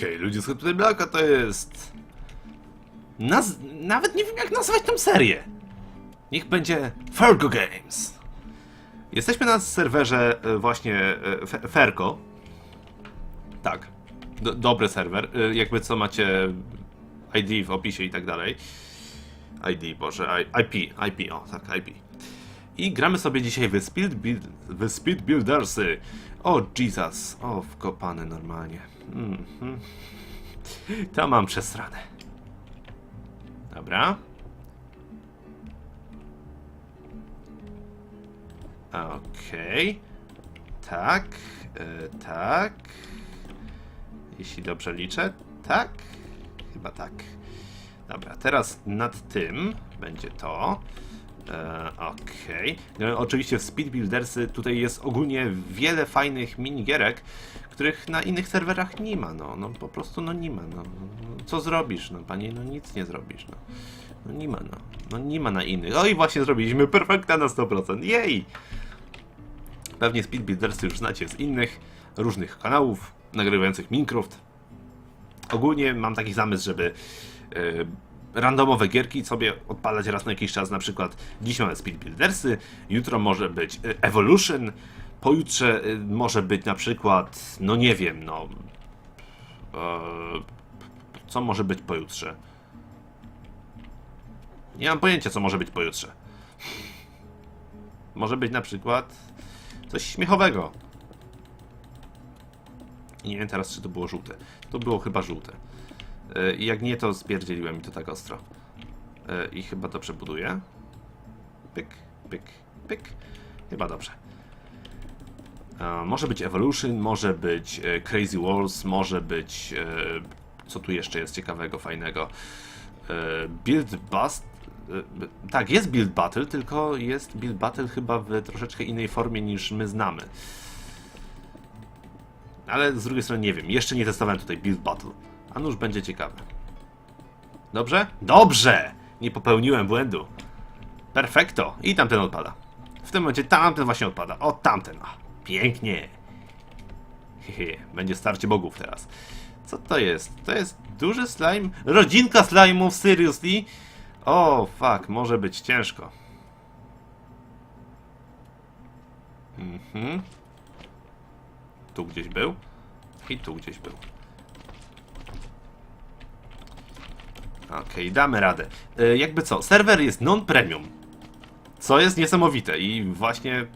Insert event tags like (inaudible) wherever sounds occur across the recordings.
Okej, ludzie z Hotplay Blacka to jest... Naz... Nawet nie wiem jak nazwać tą serię. Niech będzie Fergo Games. Jesteśmy na serwerze e, właśnie e, Fe- Fergo. Tak. Do, dobry serwer. E, Jakby co macie ID w opisie i tak dalej. ID, Boże, IP, IP, o tak, IP. I gramy sobie dzisiaj w Speed, Build, speed Buildersy. O Jesus, o wkopany normalnie. Mhm. To mam przesrane. Dobra. Okej. Tak, e, tak. Jeśli dobrze liczę, tak. Chyba tak. Dobra, teraz nad tym będzie to. E, Okej. No, oczywiście w Speed Buildersy tutaj jest ogólnie wiele fajnych minigierek, których na innych serwerach nie ma. No, no po prostu no nie ma. No, No, co zrobisz? No panie, no nic nie zrobisz. No, no nie ma. No. no nie ma na innych. O i właśnie zrobiliśmy perfekta na 100%. Jej! Pewnie Speed Buildersy już znacie z innych różnych kanałów nagrywających Minecraft. Ogólnie mam taki zamysł, żeby e, randomowe gierki sobie odpalać raz na jakiś czas. Na przykład dziś mamy Speed Buildersy, jutro może być e, Evolution, pojutrze e, może być na przykład, no nie wiem, no. E, co może być pojutrze? Nie mam pojęcia, co może być pojutrze. Może być na przykład coś śmiechowego. I Nie wiem teraz, czy to było żółte. To było chyba żółte. E, I jak nie, to spierdzieliłem mi to tak ostro. E, I chyba dobrze buduję. Pyk, pyk, pyk. Chyba dobrze. E, Może być Evolution, może być Crazy Walls, może być... Co tu jeszcze jest ciekawego, fajnego? Build Bust. Tak, jest Build Battle, tylko jest Build Battle chyba w troszeczkę innej formie niż my znamy. Ale z drugiej strony nie wiem, jeszcze nie testowałem tutaj Build Battle. A nuż będzie ciekawe. Dobrze? Dobrze! Nie popełniłem błędu. Perfekto. I tamten odpada. W tym momencie tamten właśnie odpada. O, tamten. A, pięknie. Hehe, (laughs) będzie starcie bogów teraz. Co to jest? To jest duży slime? Rodzinka slime'ów, seriously? O, fuck, może być ciężko. Mhm. Tu gdzieś był. I tu gdzieś był. Okej, damy radę. E, jakby co, serwer jest non-premium. Co jest niesamowite i właśnie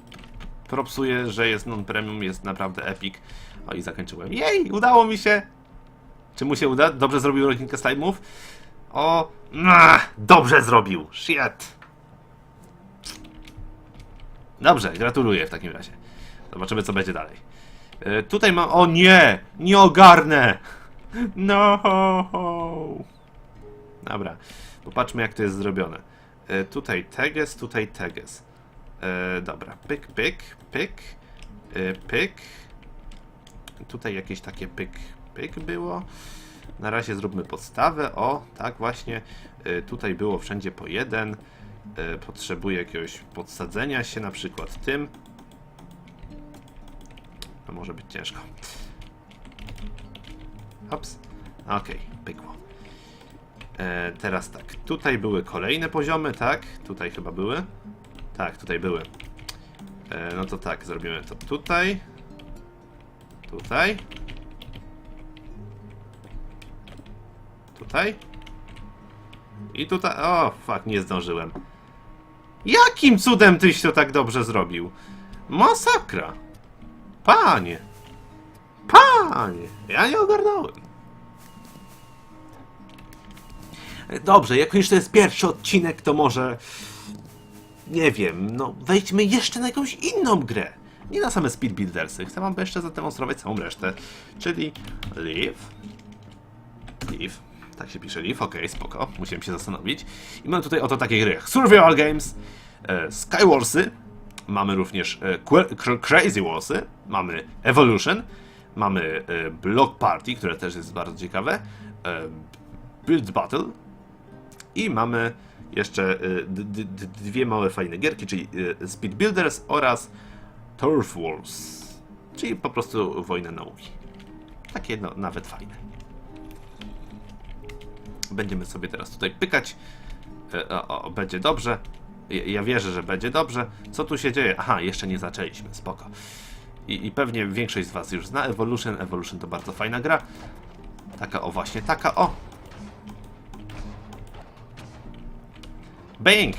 propsuję, że jest non-premium, jest naprawdę epic. O i zakończyłem. Jej, udało mi się! Czy mu się uda? Dobrze zrobił rodzinkę slime'ów? O, na, dobrze zrobił. Shit. Dobrze, gratuluję w takim razie. Zobaczymy, co będzie dalej. E, tutaj mam. O nie! Nie ogarnę! (laughs) No! Dobra, popatrzmy, jak to jest zrobione. E, tutaj teges, tutaj teges. E, dobra, pyk, pyk, pyk, e, pyk. Tutaj jakieś takie pyk, pyk było. Na razie zróbmy podstawę. O, tak właśnie. E, tutaj było wszędzie po jeden. E, potrzebuję jakiegoś podsadzenia się, na przykład tym. To może być ciężko. Hops. Okej, pykło. E, teraz tak, tutaj były kolejne poziomy, tak? Tutaj chyba były. Tak, tutaj były. E, no to tak, zrobimy to tutaj. Tutaj. Tutaj. I tutaj. O, fuck, nie zdążyłem. Jakim cudem tyś to tak dobrze zrobił? Masakra. Panie. Panie. Ja nie ogarnąłem. Dobrze, jak już to jest pierwszy odcinek, to może. Nie wiem, no wejdźmy jeszcze na jakąś inną grę. Nie na same Speed Buildersy. Chcę wam jeszcze zademonstrować całą resztę. Czyli Leave. Leave. Tak się pisze Leave, okej, spoko. Musiałem się zastanowić. I mam tutaj oto takie gry jak Survival Games, e, Skywarsy, mamy również e, Crazy Warsy, mamy Evolution, mamy e, Block Party, które też jest bardzo ciekawe, e, Build Battle, i mamy jeszcze y, dwie małe fajne gierki, czyli y, Speed Builders oraz Turf Wars, czyli po prostu wojna nauki. Takie no, nawet fajne. Będziemy sobie teraz tutaj pykać. E, O, o, będzie dobrze. Ja wierzę, że będzie dobrze. Co tu się dzieje? Aha, jeszcze nie zaczęliśmy, spoko. I, I pewnie większość z was już zna Evolution. Evolution to bardzo fajna gra. Taka o właśnie, taka o. Bang!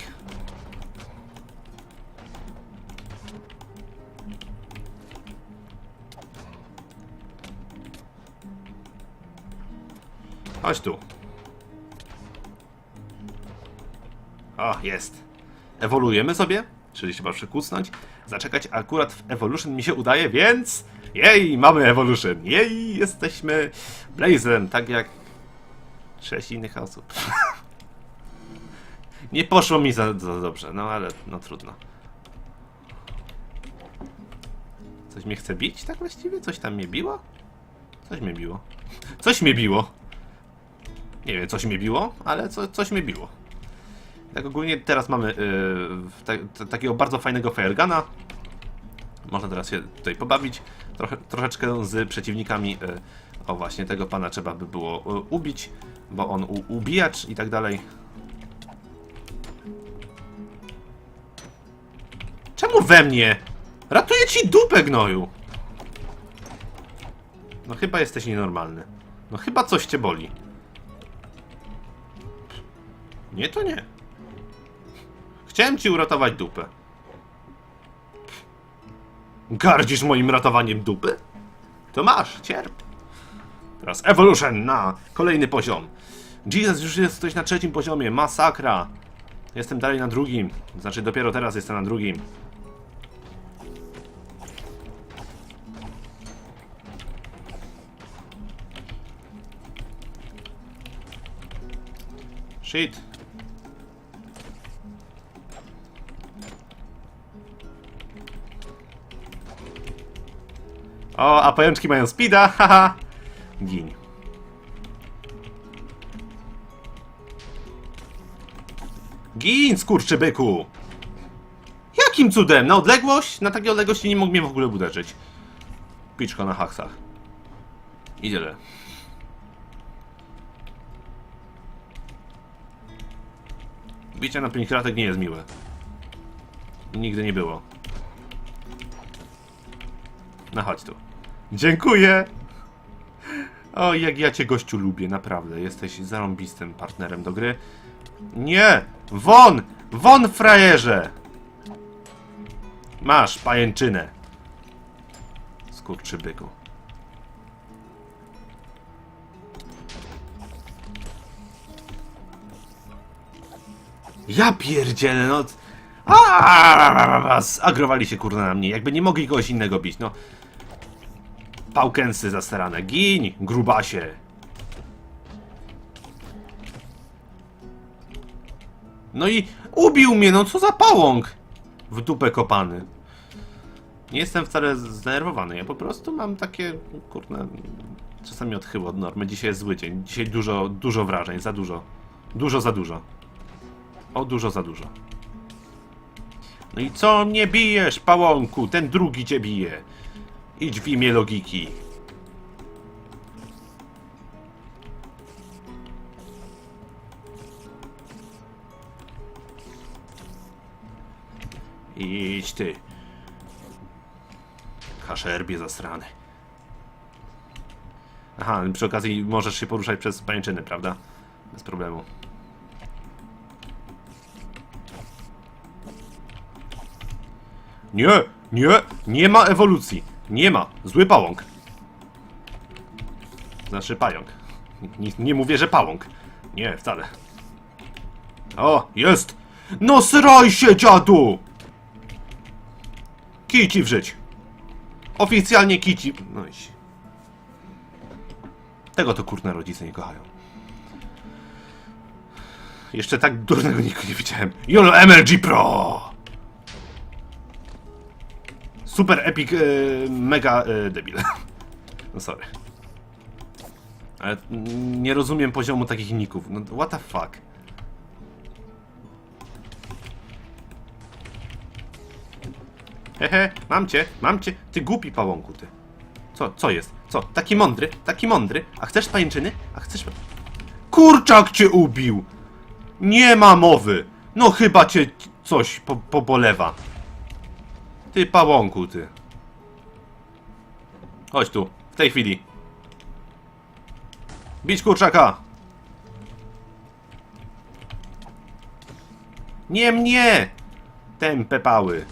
Chodź tu. O, jest. Ewoluujemy sobie, czyli trzeba przykucnąć, zaczekać. Akurat w Evolution mi się udaje, więc... Jej, mamy Evolution. Jej, jesteśmy Blazem, tak jak sześć innych osób. (laughs) Nie poszło mi za, za dobrze, no ale no trudno. Coś mnie chce bić tak właściwie? Coś tam mnie biło? Coś mnie biło. Coś mnie biło. Nie wiem, coś mnie biło, ale co, coś mnie biło. Tak ogólnie teraz mamy yy, ta, ta, takiego bardzo fajnego fireguna. Można teraz się tutaj pobawić. Trochę, troszeczkę z przeciwnikami. Yy, o właśnie, tego pana trzeba by było yy, ubić, bo on ubijacz i tak dalej. We mnie? Ratuję ci dupę, gnoju! No chyba jesteś nienormalny. No chyba coś cię boli. Nie, to nie. Chciałem ci uratować dupę. Gardzisz moim ratowaniem dupy? To masz, cierp. Teraz Evolution na kolejny poziom. Jesus, już jest ktoś na trzecim poziomie. Masakra. Jestem dalej na drugim. Znaczy, dopiero teraz jestem na drugim. Shit. O, a pajączki mają speeda, (laughs) haha. Gin. Gin, skurczybyku! Jakim cudem? Na odległość? Na takiej odległości nie mógł mnie w ogóle uderzyć. Piczko na haksach. I tyle. Bicie na pięć kratek nie jest miłe. Nigdy nie było. No chodź tu. Dziękuję! O, jak ja cię gościu lubię, naprawdę. Jesteś zarąbistym partnerem do gry. Nie! Won! Won, frajerze! Masz pajęczynę. Skurczybyku. Ja pierdzielę, no... Aaaa! Agrowali się kurna na mnie, jakby nie mogli kogoś innego bić, no. Pałkęsy zastarane, giń, grubasie. No i ubił mnie, no co za pałąk! W dupę kopany. Nie jestem wcale zdenerwowany, ja po prostu mam takie, kurna, czasami odchyło od normy. Dzisiaj jest zły dzień, dzisiaj dużo, dużo wrażeń, za dużo. Dużo za dużo. O, dużo za dużo. No i co mnie bijesz, pałąku? Ten drugi cię bije. Idź w imię logiki. Idź ty. Kaszerbie zasrany. Aha, przy okazji możesz się poruszać przez pańczyny, prawda? Bez problemu. Nie, nie, nie ma ewolucji. Nie ma. Zły pałąk. Znaczy pająk. Nie, nie mówię, że pałąk. Nie, wcale. O, jest! No sraj się, dziadu! Kici w. Oficjalnie kici... No i... Tego to kurne rodzice nie kochają. Jeszcze tak durnego nikogo nie widziałem. YOLO MLG Pro! Super epic, e, mega e, debil. (laughs) No sorry. Ale nie rozumiem poziomu takich ników. No what the fuck. Hehe, mam cię, mam cię. Ty głupi pałąku, ty. Co, co jest? Co? Taki mądry, taki mądry. A chcesz pajęczyny? A chcesz... Kurczak cię ubił! Nie ma mowy! No chyba cię coś po pobolewa. Ty pałąku, ty. Chodź tu, w tej chwili. Bić kurczaka! Nie mnie! Tępe pały.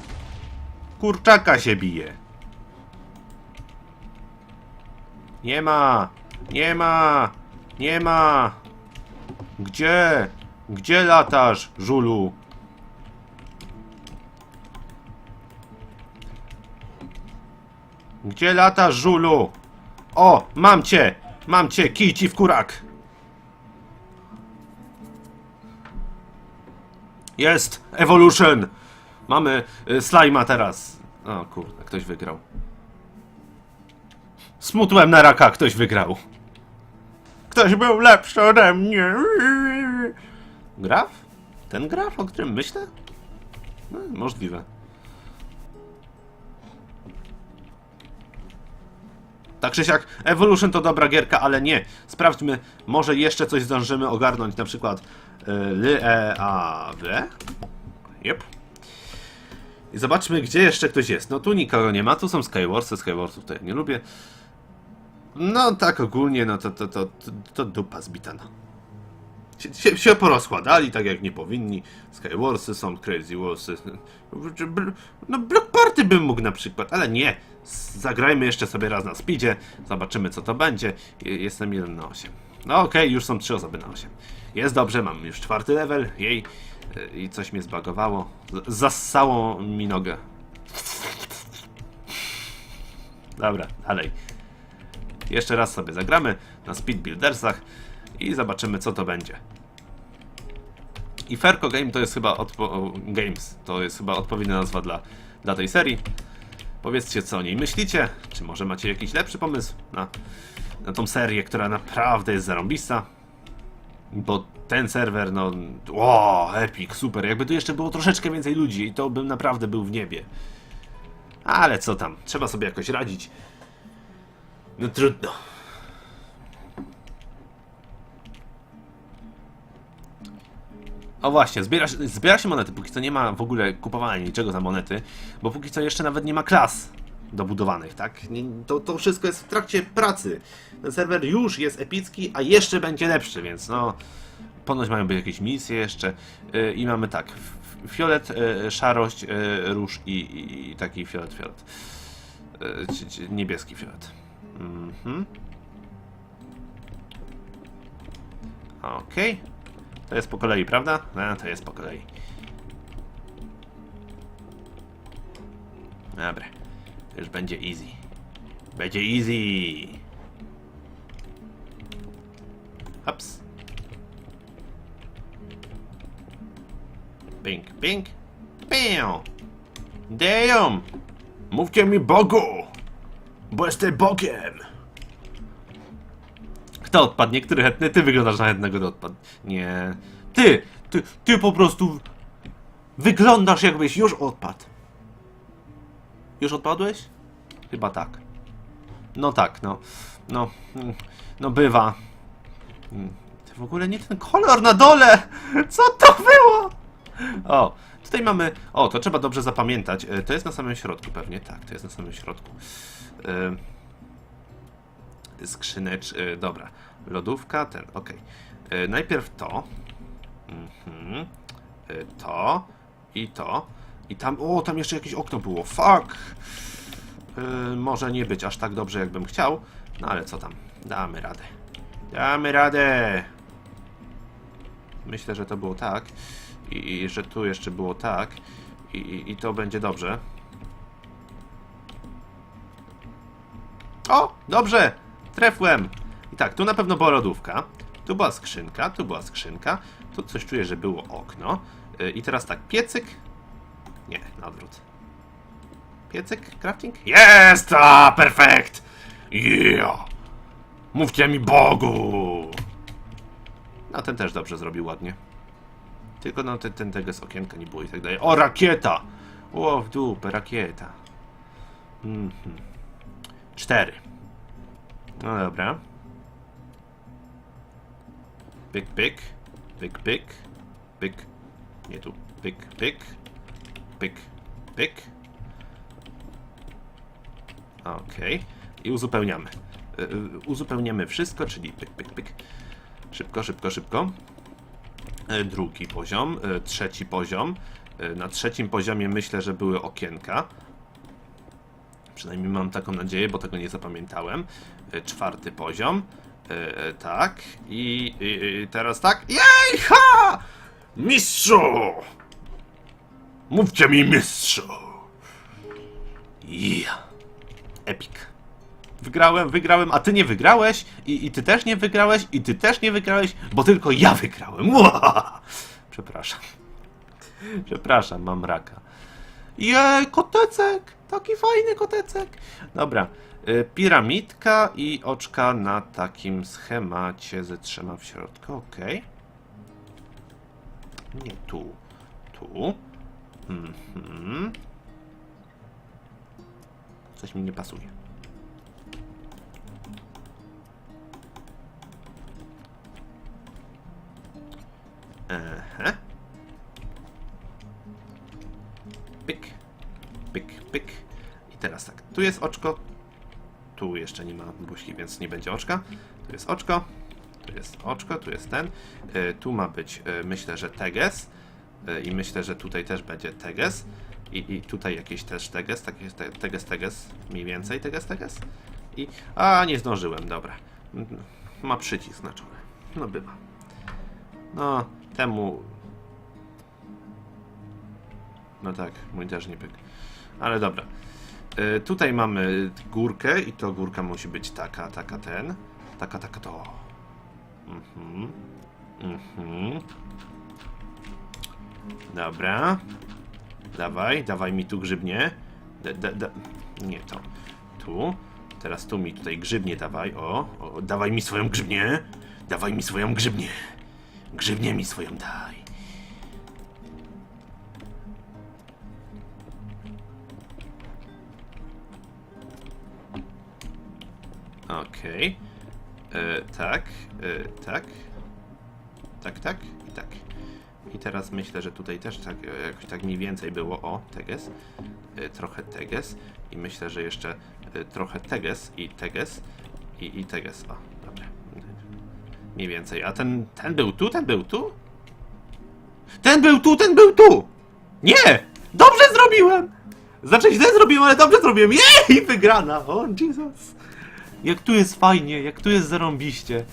Kurczaka się bije. Nie ma! Nie ma! Nie ma! Gdzie? Gdzie latasz, żulu? Gdzie latasz, żulu? O, mam cię! Mam cię, kij ci w kurak! Jest! Evolution! Mamy y, slajma teraz. O kurde, ktoś wygrał. Smutłem na raka, ktoś wygrał. Ktoś był lepszy ode mnie. Graf? Ten graf, o którym myślę? No, możliwe. Tak czy siak, Evolution to dobra gierka, ale nie. Sprawdźmy, może jeszcze coś zdążymy ogarnąć, na przykład y, Ly e a w. Yep. I zobaczmy, gdzie jeszcze ktoś jest. No tu nikogo nie ma, tu są Skywarsy, Skywarsów to ja nie lubię. No tak ogólnie, no to, to, to, to, to dupa zbita, no. Się, się, porozkładali tak jak nie powinni. Skywarsy są, Crazy Warsy. No Block Party bym mógł na przykład, ale nie. Zagrajmy jeszcze sobie raz na speedzie, zobaczymy co to będzie. Je- Jestem 1 na 8. No okej, już są 3 osoby na 8. Jest dobrze, mam już czwarty level, jej. Y, I coś mnie zbagowało. Zassało mi nogę. Dobra, dalej. Jeszcze raz sobie zagramy na Speed Buildersach i zobaczymy co to będzie. I Ferco Game to jest chyba Games, to jest chyba odpowiednia nazwa dla, dla tej serii. Powiedzcie co o niej myślicie, czy może macie jakiś lepszy pomysł na, na tą serię, która naprawdę jest zarąbista. Bo ten serwer, no, o, epic, super, jakby tu jeszcze było troszeczkę więcej ludzi i to bym naprawdę był w niebie. Ale co tam, trzeba sobie jakoś radzić. No trudno. O właśnie, zbiera, się- zbiera się monety, póki co nie ma w ogóle kupowania niczego za monety, bo póki co jeszcze nawet nie ma klas dobudowanych, tak? To, to wszystko jest w trakcie pracy. Ten serwer już jest epicki, a jeszcze będzie lepszy, więc no... Ponoć mają być jakieś misje jeszcze yy, i mamy tak, fiolet, yy, szarość, yy, róż i, i, i taki fiolet, fiolet. Yy, niebieski fiolet. Mhm. Okej. To jest po kolei, prawda? No, to jest po kolei. Dobra. To już będzie easy. Będzie easy. Ups. Pink, pink. Pię. Damn. Mówcie mi Bogu. Bo jestem Bogiem. Kto odpadł? Niektóry chętny, ty wyglądasz na chętnego do odpadł. Nie. Ty, ty, ty po prostu wyglądasz jakbyś już odpadł. Już odpadłeś? Chyba tak. No tak, no. No, mm, no bywa. Mm, To w ogóle nie ten kolor na dole! (laughs) Co to było? O, tutaj mamy. O, to trzeba dobrze zapamiętać. E, To jest na samym środku pewnie. Tak, to jest na samym środku. E, skrzynecz. e, Dobra. Lodówka, ten. E, Najpierw to. Mhm. E, To. I to. I tam. O, tam jeszcze jakieś okno było. Fuck! E, Może nie być aż tak dobrze, jakbym chciał. No ale co tam? Damy radę. Damy radę! Myślę, że to było tak. I, i że tu jeszcze było tak. I, i, I to będzie dobrze. O! Dobrze! Trefłem! I tak, tu na pewno była lodówka. Tu była skrzynka, tu była skrzynka. Tu coś czuję, że było okno. Y, I teraz tak, piecyk. Nie, na odwrót. Piecyk, crafting? Jest! A, perfekt! Yeah! Mówcie mi Bogu! No, ten też dobrze zrobił ładnie. Tylko no, ten, ten tego z okienka nie było i tak dalej. O, rakieta! O, w dupę, rakieta. Mhm. Cztery. No dobra. pyk, pyk, pyk, pyk, pyk, nie tu, pyk, pyk, pyk, pyk. Okej. I uzupełniamy. Y, y, Uzupełniamy wszystko, czyli pyk, pyk, pyk. Szybko, szybko, szybko. E, Drugi poziom, e, trzeci poziom. E, Na trzecim poziomie myślę, że były okienka. Przynajmniej mam taką nadzieję, bo tego nie zapamiętałem. E, Czwarty poziom. E, e, Tak. I, teraz tak. Jej! Ha! Mistrzu! Mówcie mi mistrzu! Ja. Epic. Wygrałem, wygrałem, a ty nie wygrałeś, i, i ty też nie wygrałeś, i ty też nie wygrałeś, bo tylko ja wygrałem. (laughs) Ua! Przepraszam. Przepraszam, mam raka. Jej, kotecek! Taki fajny kotecek. Dobra. y, Piramidka i oczka na takim schemacie ze trzema w środku, okej. Nie tu. Tu. Mhm. Coś mi nie pasuje. Aha. Pyk, pyk, pyk. I teraz tak, tu jest oczko. Tu jeszcze nie ma buźki, więc nie będzie oczka. Tu jest oczko. Tu jest oczko, tu jest ten. Y, tu ma być, y, myślę, że teges. Y, I myślę, że tutaj też będzie teges. I, i tutaj jakieś też teges, takie te, teges, teges, mniej więcej teges, teges. I, a, nie zdążyłem, dobra. Ma przycisk znaczony. No bywa. No, temu... No tak, mój też nie pyk. Ale dobra. Y, tutaj mamy górkę i to górka musi być taka, taka ten. Taka, taka to. Mhm. Mhm. Dobra. Dawaj, dawaj mi tu grzybnie. Da, da, da. Nie to. Tu. Teraz tu mi tutaj grzybnie dawaj. O, o, dawaj mi swoją grzybnię. Dawaj mi swoją grzybnię. Grzybnię mi swoją daj. Okej. E, Tak, e, tak. Tak, tak i tak. I teraz myślę, że tutaj też tak, e, jakoś tak mniej więcej było. O, teges. E, Trochę teges. I myślę, że jeszcze e, trochę teges i teges. I, i teges. O, dobra. Mniej więcej. A ten, ten był tu, ten był tu? Ten był tu, ten był tu! Nie! Dobrze zrobiłem! Znaczy źle zrobiłem, ale dobrze zrobiłem. Jej! Wygrana! O, Jesus! Jak tu jest fajnie, jak tu jest zarąbiście.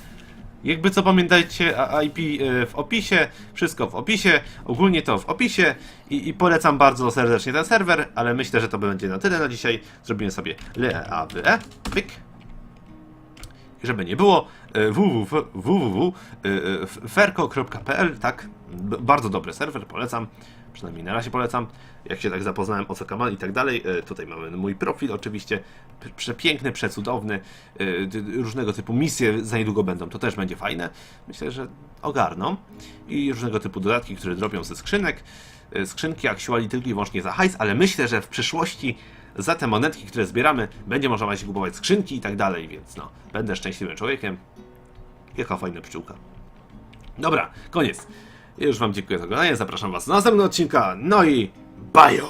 Jakby co pamiętajcie, IP e, w opisie, wszystko w opisie, ogólnie to w opisie i, i polecam bardzo serdecznie ten serwer, ale myślę, że to będzie na tyle na dzisiaj. Zrobimy sobie LEAWE, pyk. Żeby nie było, e, www.ferko.pl, tak, B- bardzo dobry serwer, polecam, przynajmniej na razie polecam, jak się tak zapoznałem o co kanał i tak dalej, e, tutaj mamy mój profil oczywiście, przepiękny, przecudowny, e, różnego typu misje za niedługo będą, to też będzie fajne, myślę, że ogarną i różnego typu dodatki, które drobią ze skrzynek, E, skrzynki actually tylko i wyłącznie za hajs, ale myślę, że w przyszłości za te monetki, które zbieramy, będzie można właśnie kupować skrzynki i tak dalej, więc no, będę szczęśliwym człowiekiem. Jaka fajna pszczółka. Dobra, koniec. Już Wam dziękuję za oglądanie, zapraszam Was do następnego odcinka, no i bajo!